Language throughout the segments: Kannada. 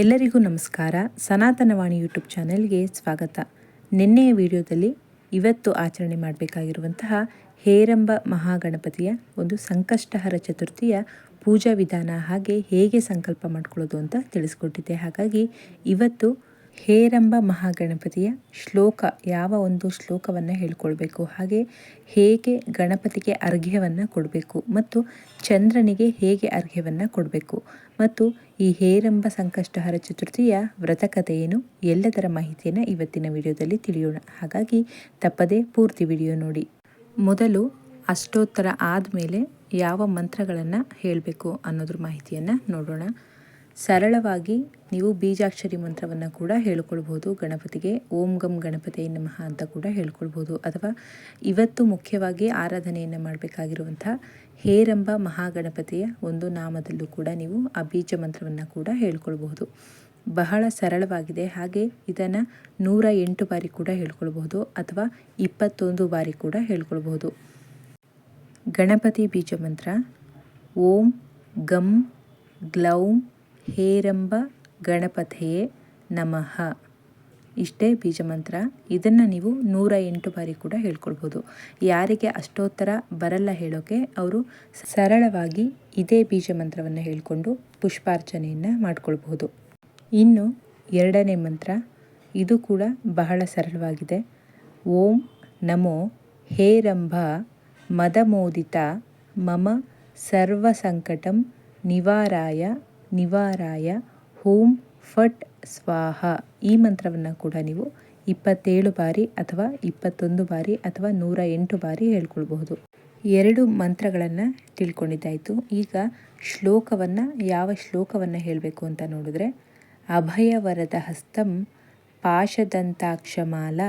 ಎಲ್ಲರಿಗೂ ನಮಸ್ಕಾರ. ಸನಾತನವಾಣಿ ಯೂಟ್ಯೂಬ್ ಚಾನೆಲ್ಗೆ ಸ್ವಾಗತ. ನಿನ್ನೆಯ ವಿಡಿಯೋದಲ್ಲಿ ಇವತ್ತು ಆಚರಣೆ ಮಾಡಬೇಕಾಗಿರುವಂತಹ ಹೇರಂಬ ಮಹಾಗಣಪತಿಯ ಒಂದು ಸಂಕಷ್ಟಹರ ಚತುರ್ಥಿಯ ಪೂಜಾ ವಿಧಾನ ಹಾಗೆ ಹೇಗೆ ಸಂಕಲ್ಪ ಮಾಡ್ಕೊಳ್ಳೋದು ಅಂತ ತಿಳಿಸ್ಕೊಟ್ಟಿದ್ದೆ. ಹಾಗಾಗಿ ಇವತ್ತು ಹೇರಂಬ ಮಹಾಗಣಪತಿಯ ಶ್ಲೋಕ, ಯಾವ ಒಂದು ಶ್ಲೋಕವನ್ನು ಹೇಳ್ಕೊಳ್ಬೇಕು? ಹಾಗೆ ಹೇಗೆ ಗಣಪತಿಗೆ ಅರ್ಘ್ಯವನ್ನು ಕೊಡಬೇಕು? ಮತ್ತು ಚಂದ್ರನಿಗೆ ಹೇಗೆ ಅರ್ಘ್ಯವನ್ನು ಕೊಡಬೇಕು? ಮತ್ತು ಈ ಹೇರಂಬ ಸಂಕಷ್ಟಹರ ಚತುರ್ಥಿಯ ವ್ರತಕಥೆ ಏನು? ಎಲ್ಲದರ ಮಾಹಿತಿಯನ್ನು ಇವತ್ತಿನ ವಿಡಿಯೋದಲ್ಲಿ ತಿಳಿಯೋಣ. ಹಾಗಾಗಿ ತಪ್ಪದೇ ಪೂರ್ತಿ ವಿಡಿಯೋ ನೋಡಿ. ಮೊದಲು ಅಷ್ಟೋತ್ತರ ಆದಮೇಲೆ ಯಾವ ಮಂತ್ರಗಳನ್ನು ಹೇಳಬೇಕು ಅನ್ನೋದ್ರ ಮಾಹಿತಿಯನ್ನು ನೋಡೋಣ. ಸರಳವಾಗಿ ನೀವು ಬೀಜಾಕ್ಷರಿ ಮಂತ್ರವನ್ನು ಕೂಡ ಹೇಳ್ಕೊಳ್ಬೋದು. ಗಣಪತಿಗೆ ಓಂ ಗಂ ಗಣಪತಿ ನಮಃ ಅಂತ ಕೂಡ ಹೇಳ್ಕೊಳ್ಬೋದು. ಅಥವಾ ಇವತ್ತು ಮುಖ್ಯವಾಗಿ ಆರಾಧನೆಯನ್ನು ಮಾಡಬೇಕಾಗಿರುವಂಥ ಹೇರಂಬ ಮಹಾಗಣಪತಿಯ ಒಂದು ನಾಮದಲ್ಲೂ ಕೂಡ ನೀವು ಆ ಬೀಜ ಮಂತ್ರವನ್ನು ಕೂಡ ಹೇಳ್ಕೊಳ್ಬಹುದು ಬಹಳ ಸರಳವಾಗಿದೆ. ಹಾಗೆ ಇದನ್ನು ನೂರ ಎಂಟು ಬಾರಿ ಕೂಡ ಹೇಳ್ಕೊಳ್ಬಹುದು ಅಥವಾ ಇಪ್ಪತ್ತೊಂದು ಬಾರಿ ಕೂಡ ಹೇಳ್ಕೊಳ್ಬಹುದು ಗಣಪತಿ ಬೀಜ ಮಂತ್ರ ಓಂ ಗಂ ಗ್ಲೌಂ ಹೇರಂಬ ಗಣಪತಿಯೇ ನಮಃ. ಇಷ್ಟೇ ಬೀಜ ಮಂತ್ರ ಇದನ್ನು ನೀವು ನೂರ ಎಂಟು ಬಾರಿ ಕೂಡ ಹೇಳ್ಕೊಳ್ಬೋದು. ಯಾರಿಗೆ ಅಷ್ಟೋತ್ತರ ಬರಲ್ಲ ಹೇಳೋಕೆ ಅವರು ಸರಳವಾಗಿ ಇದೇ ಬೀಜ ಮಂತ್ರವನ್ನು ಹೇಳಿಕೊಂಡು ಪುಷ್ಪಾರ್ಚನೆಯನ್ನು ಮಾಡಿಕೊಳ್ಬಹುದು ಇನ್ನು ಎರಡನೇ ಮಂತ್ರ. ಇದು ಕೂಡ ಬಹಳ ಸರಳವಾಗಿದೆ. ಓಂ ನಮೋ ಹೇರಂಭ ಮದಮೋದಿತ ಮಮ ಸರ್ವಸಂಕಟಂ ನಿವಾರಾಯ ನಿವಾರಾಯ. ಹೋಂ ಫಟ್ ಸ್ವಾಹ. ಈ ಮಂತ್ರವನ್ನು ಕೂಡ ನೀವು ಇಪ್ಪತ್ತೇಳು ಬಾರಿ ಅಥವಾ ಇಪ್ಪತ್ತೊಂದು ಬಾರಿ ಅಥವಾ ನೂರ ಎಂಟು ಬಾರಿ ಹೇಳ್ಕೊಳ್ಬಹುದು. ಎರಡು ಮಂತ್ರಗಳನ್ನು ತಿಳ್ಕೊಂಡಿದ್ದಾಯಿತು. ಈಗ ಶ್ಲೋಕವನ್ನು, ಯಾವ ಶ್ಲೋಕವನ್ನು ಹೇಳಬೇಕು ಅಂತ ನೋಡಿದ್ರೆ ಅಭಯವರದ ಹಸ್ತಂ ಪಾಶದಂತಾಕ್ಷಮಾಲ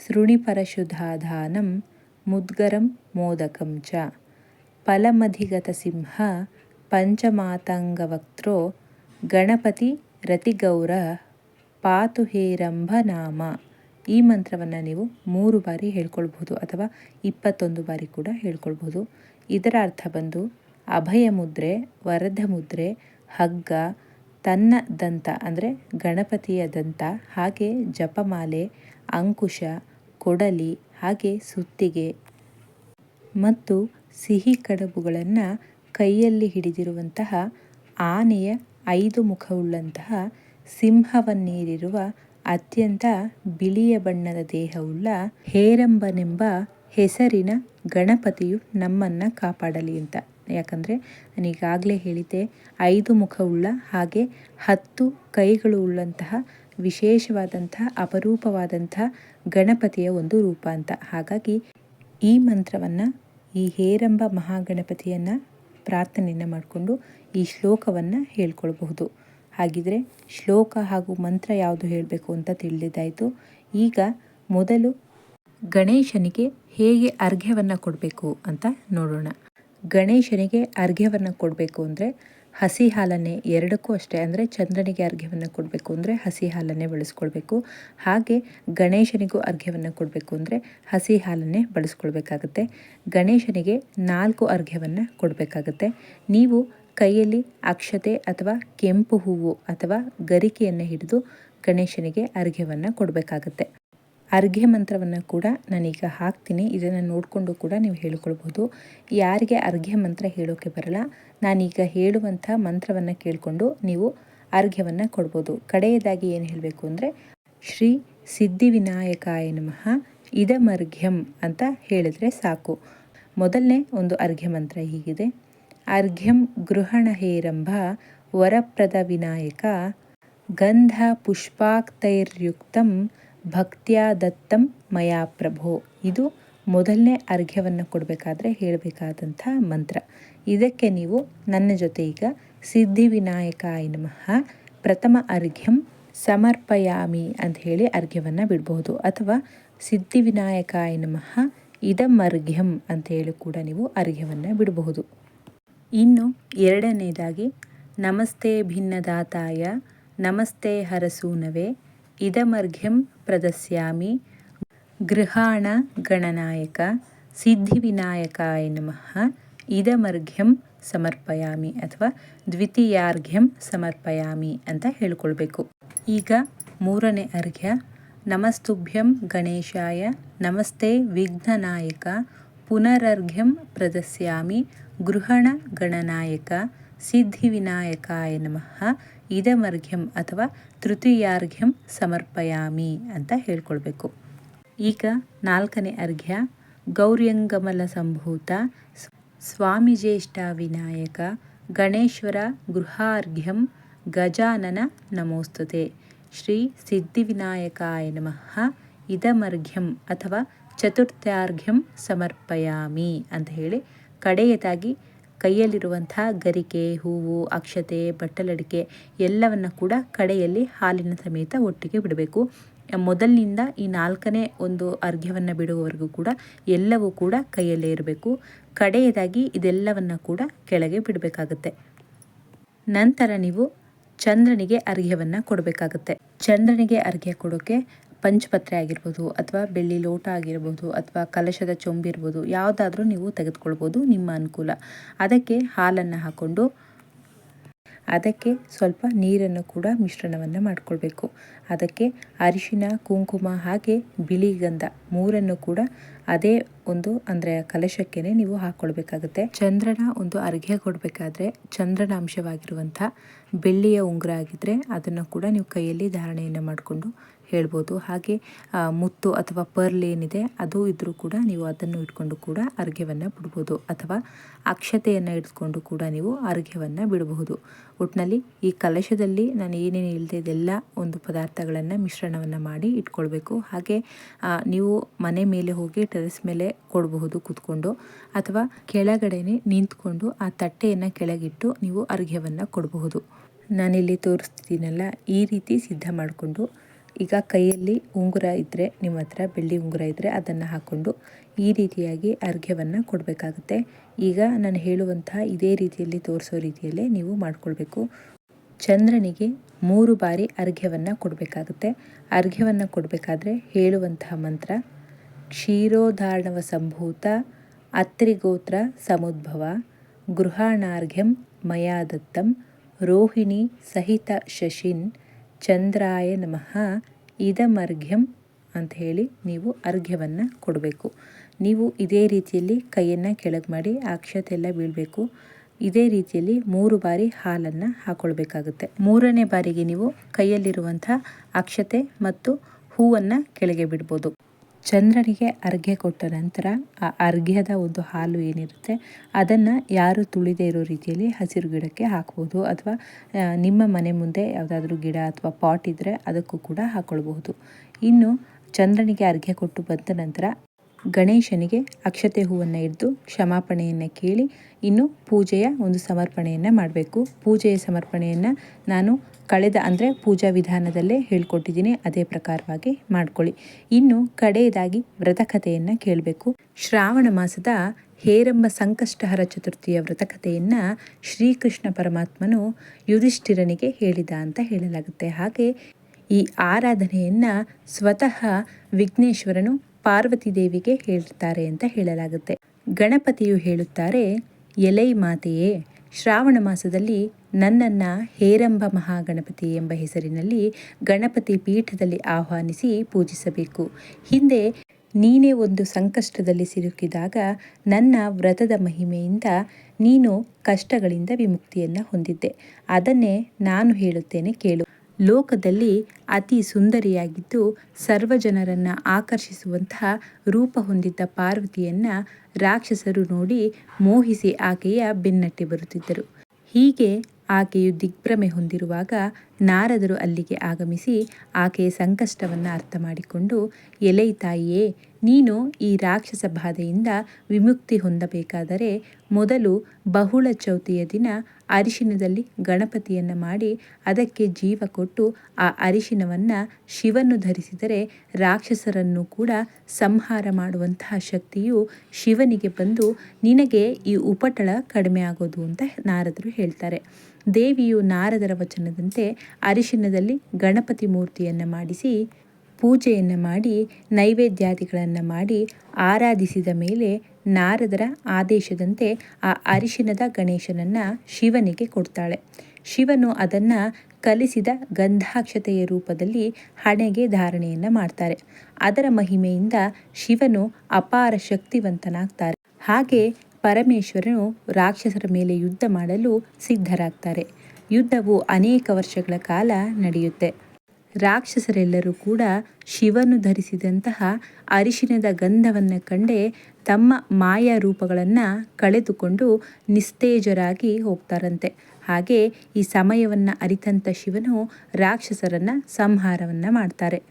ಸೃಣಿಪರಶುಧಾಧಾನಂ ಮುದ್ಗರಂ ಮೋದಕಂ ಚ. ಫಲಮಧಿಗತ ಸಿಂಹ ಪಂಚಮಾತಂಗವಕ್ತ್ರೋ ಗಣಪತಿ ರತಿಗೌರ ಪಾತು ಹೇರಂಭ ನಾಮ ಈ ಮಂತ್ರವನ್ನು ನೀವು ಮೂರು ಬಾರಿ ಹೇಳ್ಕೊಳ್ಬಹುದು ಅಥವಾ ಇಪ್ಪತ್ತೊಂದು ಬಾರಿ ಕೂಡ ಹೇಳ್ಕೊಳ್ಬಹುದು. ಇದರ ಅರ್ಥ ಬಂದು ಅಭಯ ಮುದ್ರೆ, ವರದ ಮುದ್ರೆ, ಹಗ್ಗ, ತನ್ನ ದಂತ ಅಂದರೆ ಗಣಪತಿಯ ದಂತ, ಹಾಗೆ ಜಪಮಾಲೆ, ಅಂಕುಶ, ಕೊಡಲಿ, ಹಾಗೆ ಸುತ್ತಿಗೆ. ಮತ್ತು ಸಿಹಿ ಕಡಬುಗಳನ್ನು ಕೈಯಲ್ಲಿ ಹಿಡಿದಿರುವಂತಹ ಆನೆಯ ಐದು ಮುಖವುಳ್ಳಂತಹ ಸಿಂಹವನ್ನೇರಿರುವ ಅತ್ಯಂತ ಬಿಳಿಯ ಬಣ್ಣದ ದೇಹವುಳ್ಳ ಹೇರಂಬನೆಂಬ ಹೆಸರಿನ ಗಣಪತಿಯು ನಮ್ಮನ್ನು ಕಾಪಾಡಲಿ ಅಂತ. ಯಾಕಂದರೆ ನಾನೀಗಾಗಲೇ ಹೇಳಿದ್ದೆ, ಐದು ಮುಖವುಳ್ಳ ಹಾಗೆ ಹತ್ತು ಕೈಗಳು ಉಳ್ಳಂತಹ ವಿಶೇಷವಾದಂತಹ ಅಪರೂಪವಾದಂತಹ ಗಣಪತಿಯ ಒಂದು ರೂಪ ಅಂತ. ಹಾಗಾಗಿ ಈ ಮಂತ್ರವನ್ನು, ಈ ಹೇರಂಬ ಮಹಾಗಣಪತಿಯನ್ನು ಪ್ರಾರ್ಥನೆಯನ್ನು ಮಾಡಿಕೊಂಡು ಈ ಶ್ಲೋಕವನ್ನು ಹೇಳ್ಕೊಳ್ಬಹುದು. ಹಾಗಿದ್ರೆ ಶ್ಲೋಕ ಹಾಗೂ ಮಂತ್ರ ಯಾವುದು ಹೇಳಬೇಕು ಅಂತ ತಿಳಿದಿದ್ದಾಯಿತು. ಈಗ ಮೊದಲು ಗಣೇಶನಿಗೆ ಹೇಗೆ ಅರ್ಘ್ಯವನ್ನು ಕೊಡಬೇಕು ಅಂತ ನೋಡೋಣ. ಗಣೇಶನಿಗೆ ಅರ್ಘ್ಯವನ್ನು ಕೊಡಬೇಕು ಅಂದರೆ ಹಸಿ ಹಾಲನ್ನೇ ಎರಡಕ್ಕೂ ಅಷ್ಟೇ, ಅಂದರೆ ಚಂದ್ರನಿಗೆ ಅರ್ಘ್ಯವನ್ನು ಕೊಡಬೇಕು ಅಂದರೆ ಹಸಿ ಹಾಲನ್ನೇ ಬಳಸ್ಕೊಳ್ಬೇಕು. ಹಾಗೆ ಗಣೇಶನಿಗೂ ಅರ್ಘ್ಯವನ್ನು ಕೊಡಬೇಕು ಅಂದರೆ ಹಸಿ ಹಾಲನ್ನೇ ಬಳಸ್ಕೊಳ್ಬೇಕಾಗತ್ತೆ. ಗಣೇಶನಿಗೆ ನಾಲ್ಕು ಅರ್ಘ್ಯವನ್ನು ಕೊಡಬೇಕಾಗತ್ತೆ. ನೀವು ಕೈಯಲ್ಲಿ ಅಕ್ಷತೆ ಅಥವಾ ಕೆಂಪು ಹೂವು ಅಥವಾ ಗರಿಕೆಯನ್ನು ಹಿಡಿದು ಗಣೇಶನಿಗೆ ಅರ್ಘ್ಯವನ್ನು ಕೊಡಬೇಕಾಗತ್ತೆ. ಅರ್ಘ್ಯ ಮಂತ್ರವನ್ನು ಕೂಡ ನಾನೀಗ ಹಾಕ್ತೀನಿ. ಇದನ್ನು ನೋಡಿಕೊಂಡು ಕೂಡ ನೀವು ಹೇಳ್ಕೊಳ್ಬೋದು. ಯಾರಿಗೆ ಅರ್ಘ್ಯ ಮಂತ್ರ ಹೇಳೋಕೆ ಬರಲ್ಲ, ನಾನೀಗ ಹೇಳುವಂಥ ಮಂತ್ರವನ್ನು ಕೇಳಿಕೊಂಡು ನೀವು ಅರ್ಘ್ಯವನ್ನು ಕೊಡ್ಬೋದು. ಕಡೆಯದಾಗಿ ಏನು ಹೇಳಬೇಕು ಅಂದರೆ, ಶ್ರೀ ಸಿದ್ಧಿವಿನಾಯಕಾಯ ನಮಃ, ಇದಮರ್ಘ್ಯಂ ಅಂತ ಹೇಳಿದ್ರೆ ಸಾಕು. ಮೊದಲನೇ ಒಂದು ಅರ್ಘ್ಯ ಮಂತ್ರ ಹೀಗಿದೆ. ಅರ್ಘ್ಯಂ ಗೃಹಣ ಹೇರಂಭ ವರಪ್ರದ ವಿನಾಯಕ, ಗಂಧ ಪುಷ್ಪಾಕ್ತೈರ್ಯುಕ್ತಂ ಭಕ್ತ್ಯಾ ದತ್ತಂ ಮಯಾ ಪ್ರಭೋ. ಇದು ಮೊದಲನೇ ಅರ್ಘ್ಯವನ್ನು ಕೊಡಬೇಕಾದ್ರೆ ಹೇಳಬೇಕಾದಂಥ ಮಂತ್ರ. ಇದಕ್ಕೆ ನೀವು ನನ್ನ ಜೊತೆ ಈಗ ಸಿದ್ಧಿವಿನಾಯಕಾಯ ನಮಃ, ಪ್ರಥಮ ಅರ್ಘ್ಯಂ ಸಮರ್ಪಯಾಮಿ ಅಂತ ಹೇಳಿ ಅರ್ಘ್ಯವನ್ನು ಬಿಡಬಹುದು ಅಥವಾ ಸಿದ್ಧಿವಿನಾಯಕಾಯ ನಮಃ, ಇದಂ ಅರ್ಘ್ಯಂ ಅಂತ ಹೇಳಿ ಕೂಡ ನೀವು ಅರ್ಘ್ಯವನ್ನು ಬಿಡಬಹುದು ಇನ್ನು ಎರಡನೇದಾಗಿ, ನಮಸ್ತೆ ಭಿನ್ನದಾತಾಯ, ನಮಸ್ತೆ ಹರಸೂನವೇ ಇದಮರ್ಘ್ಯಂ ಪ್ರದಸ್ಯಾಮಿ ಗೃಹಾಣ ಗಣನಾಯಕ ಸಿದ್ಧಿವಿನಾಯಕಾಯ ನಮಃ ಇದಮರ್ಘ್ಯಂ ಸಮರ್ಪಯಾಮಿ ಅಥವಾ ದ್ವಿತೀಯಾರ್ಘ್ಯಂ ಸಮರ್ಪಯಾಮಿ ಅಂತ ಹೇಳ್ಕೊಳ್ಬೇಕು. ಈಗ ಮೂರನೇ ಅರ್ಘ್ಯ, ನಮಸ್ತುಭ್ಯಂ ಗಣೇಶಾಯ, ನಮಸ್ತೆ ವಿಘ್ನನಾಯಕ, ಪುನರರ್ಘ್ಯಂ ಪ್ರದಸ್ಯಾಮಿ, ಗೃಹಣ ಗಣನಾಯಕ ಸಿದ್ಧಿವಿನಾಯಕಾಯ ನಮಃ. ಇದಮರ್ಘ್ಯಂ ಅಥವಾ ತೃತೀಯಾರ್ಘ್ಯಂ ಸಮರ್ಪಯಾಮಿ ಅಂತ ಹೇಳ್ಕೊಳ್ಬೇಕು. ಈಗ ನಾಲ್ಕನೇ ಅರ್ಘ್ಯ ಗೌರ್ಯಂಗಮಲ ಸಂಭೂತ ಸ್ವಾಮಿಜೇಷ್ಠ ವಿನಾಯಕ ಗಣೇಶ್ವರ ಗೃಹಾರ್ಘ್ಯಂ, ಗಜಾನನ ನಮೋಸ್ತುತೆ. ಶ್ರೀ ಸಿದ್ಧಿವಿನಾಯಕಾಯ ನಮಃ. ಇದಮರ್ಘ್ಯಂ ಅಥವಾ ಚತುರ್ಥಾರ್ಘ್ಯಂ ಸಮರ್ಪಯಾಮಿ ಅಂತ ಹೇಳಿ ಕಡೆಯದಾಗಿ ಕೈಯಲ್ಲಿರುವಂಥ ಗರಿಕೆ, ಹೂವು, ಅಕ್ಷತೆ, ಬಟ್ಟಲಡಿಕೆ ಎಲ್ಲವನ್ನು ಕೂಡ ಕಡೆಯಲ್ಲಿ ಹಾಲಿನ ಸಮೇತ ಒಟ್ಟಿಗೆ ಬಿಡಬೇಕು. ಮೊದಲಿನಿಂದ ಈ ನಾಲ್ಕನೇ ಒಂದು ಅರ್ಘ್ಯವನ್ನು ಬಿಡುವವರೆಗೂ ಕೂಡ ಎಲ್ಲವೂ ಕೂಡ ಕೈಯಲ್ಲೇ ಇರಬೇಕು. ಕಡೆಯದಾಗಿ ಇದೆಲ್ಲವನ್ನು ಕೂಡ ಕೆಳಗೆ ಬಿಡಬೇಕಾಗುತ್ತೆ. ನಂತರ ನೀವು ಚಂದ್ರನಿಗೆ ಅರ್ಘ್ಯವನ್ನು ಕೊಡಬೇಕಾಗುತ್ತೆ. ಚಂದ್ರನಿಗೆ ಅರ್ಘ್ಯ ಕೊಡೋಕ್ಕೆ ಪಂಚಪತ್ರೆ ಆಗಿರ್ಬೋದು ಅಥವಾ ಬೆಳ್ಳಿ ಲೋಟ ಆಗಿರ್ಬೋದು ಅಥವಾ ಕಲಶದ ಚೊಂಬಿರ್ಬೋದು ಯಾವುದಾದ್ರೂ ನೀವು ತೆಗೆದುಕೊಳ್ಬೋದು ನಿಮ್ಮ ಅನುಕೂಲ. ಅದಕ್ಕೆ ಹಾಲನ್ನು ಹಾಕ್ಕೊಂಡು ಅದಕ್ಕೆ ಸ್ವಲ್ಪ ನೀರನ್ನು ಕೂಡ ಮಿಶ್ರಣವನ್ನು ಮಾಡಿಕೊಳ್ಬೇಕು. ಅದಕ್ಕೆ ಅರಿಶಿನ, ಕುಂಕುಮ ಹಾಗೆ ಬಿಳಿ ಗಂಧ ಮೂರನ್ನು ಕೂಡ ಅದೇ ಒಂದು ಅಂದರೆ ಕಲಶಕ್ಕೆ ನೀವು ಹಾಕ್ಕೊಳ್ಬೇಕಾಗುತ್ತೆ ಚಂದ್ರನ ಒಂದು ಅರ್ಘ್ಯ ಕೊಡಬೇಕಾದ್ರೆ ಚಂದ್ರನ ಅಂಶವಾಗಿರುವಂಥ ಬೆಳ್ಳಿಯ ಉಂಗುರ ಆಗಿದ್ದರೆ ಅದನ್ನು ಕೂಡ ನೀವು ಕೈಯಲ್ಲಿ ಧಾರಣೆಯನ್ನು ಮಾಡಿಕೊಂಡು ಹೇಳ್ಬೋದು. ಹಾಗೆ ಮುತ್ತು ಅಥವಾ ಪರ್ಲ್ ಏನಿದೆ, ಅದು ಇದ್ದರೂ ಕೂಡ ನೀವು ಅದನ್ನು ಇಟ್ಕೊಂಡು ಕೂಡ ಅರ್ಘ್ಯವನ್ನು ಬಿಡ್ಬೋದು. ಅಥವಾ ಅಕ್ಷತೆಯನ್ನು ಇಟ್ಕೊಂಡು ಕೂಡ ನೀವು ಅರ್ಘ್ಯವನ್ನು ಬಿಡಬಹುದು. ಒಟ್ಟಿನಲ್ಲಿ ಈ ಕಲಶದಲ್ಲಿ ನಾನು ಏನೇನು ಹೇಳಿದೆ ಇದೆಲ್ಲ ಒಂದು ಪದಾರ್ಥಗಳನ್ನು ಮಿಶ್ರಣವನ್ನು ಮಾಡಿ ಇಟ್ಕೊಳ್ಬೇಕು. ಹಾಗೆ ನೀವು ಮನೆ ಮೇಲೆ ಹೋಗಿ ಟೆರೆಸ್ ಮೇಲೆ ಕೊಡಬಹುದು ಕೂತ್ಕೊಂಡು, ಅಥವಾ ಕೆಳಗಡೆನೆ ನಿಂತ್ಕೊಂಡು ಆ ತಟ್ಟೆಯನ್ನು ಕೆಳಗಿಟ್ಟು ನೀವು ಅರ್ಘ್ಯವನ್ನು ಕೊಡಬಹುದು. ನಾನಿಲ್ಲಿ ತೋರಿಸ್ತಿದ್ದೀನಲ್ಲ, ಈ ರೀತಿ ಸಿದ್ಧ ಮಾಡಿಕೊಂಡು ಈಗ ಕೈಯಲ್ಲಿ ಉಂಗುರ ಇದ್ದರೆ ನಿಮ್ಮ ಹತ್ರ ಬೆಳ್ಳಿ ಉಂಗುರ ಇದ್ದರೆ ಅದನ್ನು ಹಾಕ್ಕೊಂಡು ಈ ರೀತಿಯಾಗಿ ಅರ್ಘ್ಯವನ್ನು ಕೊಡಬೇಕಾಗುತ್ತೆ. ಈಗ ನಾನು ಹೇಳುವಂತಹ ಇದೇ ರೀತಿಯಲ್ಲಿ ತೋರಿಸೋ ರೀತಿಯಲ್ಲೇ ನೀವು ಮಾಡಿಕೊಳ್ಬೇಕು. ಚಂದ್ರನಿಗೆ ಮೂರು ಬಾರಿ ಅರ್ಘ್ಯವನ್ನು ಕೊಡಬೇಕಾಗುತ್ತೆ. ಅರ್ಘ್ಯವನ್ನು ಕೊಡಬೇಕಾದ್ರೆ ಹೇಳುವಂತಹ ಮಂತ್ರ ಕ್ಷೀರೋಧಾರಣವ ಸಂಭೂತ, ಅತ್ರಿಗೋತ್ರ ಸಮುದ್ಭವ, ಗೃಹಾಣಾರ್ಘ್ಯಂ ಮಯಾದತ್ತಂ, ರೋಹಿಣಿ ಸಹಿತ ಶಶಿನ್ ಚಂದ್ರಾಯ ನಮಃ, ಇದಮರ್ಘ್ಯಂ ಅಂತ ಹೇಳಿ ನೀವು ಅರ್ಘ್ಯವನ್ನು ಕೊಡಬೇಕು. ನೀವು ಇದೇ ರೀತಿಯಲ್ಲಿ ಕೈಯನ್ನು ಕೆಳಗೆ ಮಾಡಿ ಅಕ್ಷತೆ ಎಲ್ಲ ಬೀಳಬೇಕು. ಇದೇ ರೀತಿಯಲ್ಲಿ ಮೂರು ಬಾರಿ ಹಾಲನ್ನು ಹಾಕ್ಕೊಳ್ಬೇಕಾಗುತ್ತೆ ಮೂರನೇ ಬಾರಿಗೆ ನೀವು ಕೈಯಲ್ಲಿರುವಂಥ ಅಕ್ಷತೆ ಮತ್ತು ಹೂವನ್ನು ಕೆಳಗೆ ಬಿಡ್ಬೋದು. ಚಂದ್ರನಿಗೆ ಅರ್ಘ್ಯ ಕೊಟ್ಟ ನಂತರ ಆ ಅರ್ಘ್ಯದ ಒಂದು ಹಾಲು ಏನಿರುತ್ತೆ, ಅದನ್ನು ಯಾರು ತುಳಿದೇ ಇರೋ ರೀತಿಯಲ್ಲಿ ಹಸಿರು ಗಿಡಕ್ಕೆ ಹಾಕ್ಬೋದು ಅಥವಾ ನಿಮ್ಮ ಮನೆ ಮುಂದೆ ಯಾವುದಾದ್ರೂ ಗಿಡ ಅಥವಾ ಪಾಟ್ ಇದ್ದರೆ ಅದಕ್ಕೂ ಕೂಡ ಹಾಕ್ಕೊಳ್ಬಹುದು ಇನ್ನು ಚಂದ್ರನಿಗೆ ಅರ್ಘ್ಯ ಕೊಟ್ಟು ಬಂದ ನಂತರ ಗಣೇಶನಿಗೆ ಅಕ್ಷತೆ ಹೂವನ್ನು ಹಿಡಿದು ಕ್ಷಮಾಪಣೆಯನ್ನು ಕೇಳಿ, ಇನ್ನು ಪೂಜೆಯ ಒಂದು ಸಮರ್ಪಣೆಯನ್ನು ಮಾಡಬೇಕು. ಪೂಜೆಯ ಸಮರ್ಪಣೆಯನ್ನು ನಾನು ಕಳೆದ, ಅಂದರೆ ಪೂಜಾ ವಿಧಾನದಲ್ಲೇ ಹೇಳ್ಕೊಟ್ಟಿದ್ದೀನಿ, ಅದೇ ಪ್ರಕಾರವಾಗಿ ಮಾಡ್ಕೊಳ್ಳಿ. ಇನ್ನು ಕಡೆಯದಾಗಿ ವ್ರತಕಥೆಯನ್ನು ಕೇಳಬೇಕು. ಶ್ರಾವಣ ಮಾಸದ ಹೇರಂಬ ಸಂಕಷ್ಟಹರ ಚತುರ್ಥಿಯ ವ್ರತಕಥೆಯನ್ನು ಶ್ರೀಕೃಷ್ಣ ಪರಮಾತ್ಮನು ಯುಧಿಷ್ಠಿರನಿಗೆ ಹೇಳಿದ ಅಂತ ಹೇಳಲಾಗುತ್ತೆ. ಹಾಗೆ ಈ ಆರಾಧನೆಯನ್ನು ಸ್ವತಃ ವಿಘ್ನೇಶ್ವರನು ಪಾರ್ವತಿ ದೇವಿಗೆ ಹೇಳ್ತಾರೆ ಅಂತ ಹೇಳಲಾಗುತ್ತೆ. ಗಣಪತಿಯು ಹೇಳುತ್ತಾರೆ, ಎಲೈ ಮಾತೆಯೇ, ಶ್ರಾವಣ ಮಾಸದಲ್ಲಿ ನನ್ನನ್ನು ಹೇರಂಬ ಮಹಾಗಣಪತಿ ಎಂಬ ಹೆಸರಿನಲ್ಲಿ ಗಣಪತಿ ಪೀಠದಲ್ಲಿ ಆಹ್ವಾನಿಸಿ ಪೂಜಿಸಬೇಕು. ಹಿಂದೆ ನೀನೇ ಒಂದು ಸಂಕಷ್ಟದಲ್ಲಿ ಸಿಲುಕಿದಾಗ ನನ್ನ ವ್ರತದ ಮಹಿಮೆಯಿಂದ ನೀನು ಕಷ್ಟಗಳಿಂದ ವಿಮುಕ್ತಿಯನ್ನು ಹೊಂದಿದ್ದೆ. ಅದನ್ನೇ ನಾನು ಹೇಳುತ್ತೇನೆ ಕೇಳು. ಲೋಕದಲ್ಲಿ ಅತಿ ಸುಂದರಿಯಾಗಿದ್ದು ಸರ್ವಜನರನ್ನು ಆಕರ್ಷಿಸುವಂತಹ ರೂಪ ಹೊಂದಿದ್ದ ಪಾರ್ವತಿಯನ್ನು ರಾಕ್ಷಸರು ನೋಡಿ ಮೋಹಿಸಿ ಆಕೆಯ ಬೆನ್ನಟ್ಟಿ ಬರುತ್ತಿದ್ದರು. ಹೀಗೆ ಆಕೆಯು ದಿಗ್ಭ್ರಮೆ ಹೊಂದಿರುವಾಗ ನಾರದರು ಅಲ್ಲಿಗೆ ಆಗಮಿಸಿ ಆಕೆಯ ಸಂಕಷ್ಟವನ್ನು ಅರ್ಥ ಮಾಡಿಕೊಂಡು, ಎಲೈ ತಾಯಿಯೇ ನೀನು ಈ ರಾಕ್ಷಸ ಬಾಧೆಯಿಂದ ವಿಮುಕ್ತಿ ಹೊಂದಬೇಕಾದರೆ ಮೊದಲು ಬಹುಳ ಚೌತಿಯ ದಿನ ಅರಿಶಿನದಲ್ಲಿ ಗಣಪತಿಯನ್ನು ಮಾಡಿ ಅದಕ್ಕೆ ಜೀವ ಕೊಟ್ಟು ಆ ಅರಿಶಿನವನ್ನು ಶಿವನ್ನು ಧರಿಸಿದರೆ ರಾಕ್ಷಸರನ್ನು ಕೂಡ ಸಂಹಾರ ಮಾಡುವಂತಹ ಶಕ್ತಿಯು ಶಿವನಿಗೆ ಬಂದು ನಿನಗೆ ಈ ಉಪಟಳ ಕಡಿಮೆ ಆಗೋದು ಅಂತ ನಾರದರು ಹೇಳ್ತಾರೆ. ದೇವಿಯು ನಾರದರ ವಚನದಂತೆ ಅರಿಶಿನದಲ್ಲಿ ಗಣಪತಿ ಮೂರ್ತಿಯನ್ನು ಮಾಡಿಸಿ ಪೂಜೆಯನ್ನು ಮಾಡಿ, ನೈವೇದ್ಯಾದಿಗಳನ್ನು ಮಾಡಿ ಆರಾಧಿಸಿದ ಮೇಲೆ ನಾರದರ ಆದೇಶದಂತೆ ಆ ಅರಿಶಿನದ ಗಣೇಶನನ್ನು ಶಿವನಿಗೆ ಕೊಡ್ತಾಳೆ. ಶಿವನು ಅದನ್ನು ಕಲಿಸಿದ ಗಂಧಾಕ್ಷತೆಯ ರೂಪದಲ್ಲಿ ಹಣೆಗೆ ಧಾರಣೆಯನ್ನು ಮಾಡ್ತಾರೆ. ಅದರ ಮಹಿಮೆಯಿಂದ ಶಿವನು ಅಪಾರ ಶಕ್ತಿವಂತನಾಗ್ತಾರೆ. ಹಾಗೆ ಪರಮೇಶ್ವರನು ರಾಕ್ಷಸರ ಮೇಲೆ ಯುದ್ಧ ಮಾಡಲು ಸಿದ್ಧರಾಗ್ತಾರೆ. ಯುದ್ಧವು ಅನೇಕ ವರ್ಷಗಳ ಕಾಲ ನಡೆಯುತ್ತೆ. ರಾಕ್ಷಸರೆಲ್ಲರೂ ಕೂಡ ಶಿವನು ಧರಿಸಿದಂತಹ ಅರಿಶಿನದ ಗಂಧವನ್ನು ಕಂಡೇ ತಮ್ಮ ಮಾಯಾ ರೂಪಗಳನ್ನು ಕಳೆದುಕೊಂಡು ನಿಸ್ತೇಜರಾಗಿ ಹೋಗ್ತಾರಂತೆ. ಹಾಗೆ ಈ ಸಮಯವನ್ನು ಅರಿತಂಥ ಶಿವನು ರಾಕ್ಷಸರನ್ನು ಸಂಹಾರವನ್ನು ಮಾಡ್ತಾರೆ.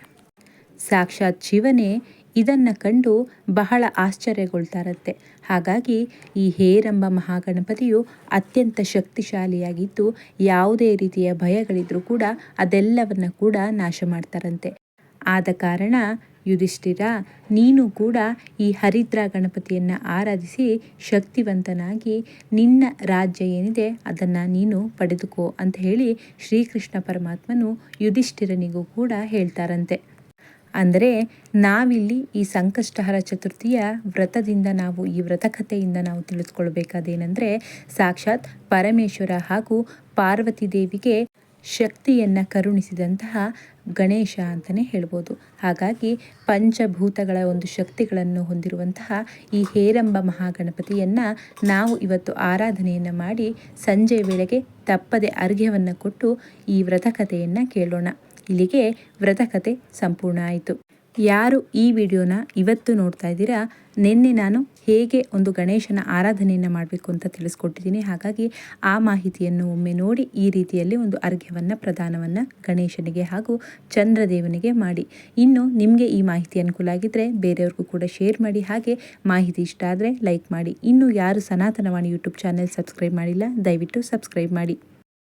ಸಾಕ್ಷಾತ್ ಶಿವನೇ ಇದನ್ನು ಕಂಡು ಬಹಳ ಆಶ್ಚರ್ಯಗೊಳ್ತಾರಂತೆ. ಹಾಗಾಗಿ ಈ ಹೇರಂಬ ಮಹಾಗಣಪತಿಯು ಅತ್ಯಂತ ಶಕ್ತಿಶಾಲಿಯಾಗಿದ್ದು, ಯಾವುದೇ ರೀತಿಯ ಭಯಗಳಿದ್ರೂ ಕೂಡ ಅದೆಲ್ಲವನ್ನು ಕೂಡ ನಾಶ ಮಾಡ್ತಾರಂತೆ. ಆದ ಕಾರಣ ಯುಧಿಷ್ಠಿರ, ನೀನು ಕೂಡ ಈ ಹರಿದ್ರ ಗಣಪತಿಯನ್ನು ಆರಾಧಿಸಿ ಶಕ್ತಿವಂತನಾಗಿ ನಿನ್ನ ರಾಜ್ಯ ಏನಿದೆ ಅದನ್ನು ನೀನು ಪಡೆದುಕೋ ಅಂತ ಹೇಳಿ ಶ್ರೀಕೃಷ್ಣ ಪರಮಾತ್ಮನು ಯುಧಿಷ್ಠಿರನಿಗೂ ಕೂಡ ಹೇಳ್ತಾರಂತೆ. ಅಂದರೆ ನಾವಿಲ್ಲಿ ಈ ಸಂಕಷ್ಟಹರ ಚತುರ್ಥಿಯ ವ್ರತದಿಂದ ನಾವು, ಈ ವ್ರತಕಥೆಯಿಂದ ನಾವು ತಿಳಿದುಕೊಳ್ಬೇಕಾದೇನೆಂದರೆ ಸಾಕ್ಷಾತ್ ಪರಮೇಶ್ವರ ಹಾಗೂ ಪಾರ್ವತಿ ದೇವಿಗೆ ಶಕ್ತಿಯನ್ನು ಕರುಣಿಸಿದಂತಹ ಗಣೇಶ ಅಂತಲೇ ಹೇಳ್ಬೋದು. ಹಾಗಾಗಿ ಪಂಚಭೂತಗಳ ಒಂದು ಶಕ್ತಿಗಳನ್ನು ಹೊಂದಿರುವಂತಹ ಈ ಹೇರಂಬ ಮಹಾಗಣಪತಿಯನ್ನು ನಾವು ಇವತ್ತು ಆರಾಧನೆಯನ್ನು ಮಾಡಿ ಸಂಜೆ ವೇಳೆಗೆ ತಪ್ಪದೆ ಅರ್ಘ್ಯವನ್ನು ಕೊಟ್ಟು ಈ ವ್ರತಕಥೆಯನ್ನು ಕೇಳೋಣ. ಇಲ್ಲಿಗೆ ವ್ರತಕತೆ ಸಂಪೂರ್ಣ ಆಯಿತು. ಯಾರು ಈ ವಿಡಿಯೋನ ಇವತ್ತು ನೋಡ್ತಾ ಇದ್ದೀರಾ, ನಿನ್ನೆ ನಾನು ಹೇಗೆ ಒಂದು ಗಣೇಶನ ಆರಾಧನೆಯನ್ನು ಮಾಡಬೇಕು ಅಂತ ತಿಳಿಸ್ಕೊಟ್ಟಿದ್ದೀನಿ. ಹಾಗಾಗಿ ಆ ಮಾಹಿತಿಯನ್ನು ಒಮ್ಮೆ ನೋಡಿ ಈ ರೀತಿಯಲ್ಲಿ ಒಂದು ಅರ್ಘ್ಯವನ್ನು, ಪ್ರದಾನವನ್ನು ಗಣೇಶನಿಗೆ ಹಾಗೂ ಚಂದ್ರದೇವನಿಗೆ ಮಾಡಿ. ಇನ್ನು ನಿಮಗೆ ಈ ಮಾಹಿತಿ ಅನುಕೂಲ ಆಗಿದ್ದರೆ ಬೇರೆಯವ್ರಿಗೂ ಕೂಡ ಶೇರ್ ಮಾಡಿ. ಹಾಗೆ ಮಾಹಿತಿ ಇಷ್ಟ ಆದರೆ ಲೈಕ್ ಮಾಡಿ. ಇನ್ನು ಯಾರು ಸನಾತನವಾಣಿ ಯೂಟ್ಯೂಬ್ ಚಾನೆಲ್ ಸಬ್ಸ್ಕ್ರೈಬ್ ಮಾಡಿಲ್ಲ, ದಯವಿಟ್ಟು ಸಬ್ಸ್ಕ್ರೈಬ್ ಮಾಡಿ.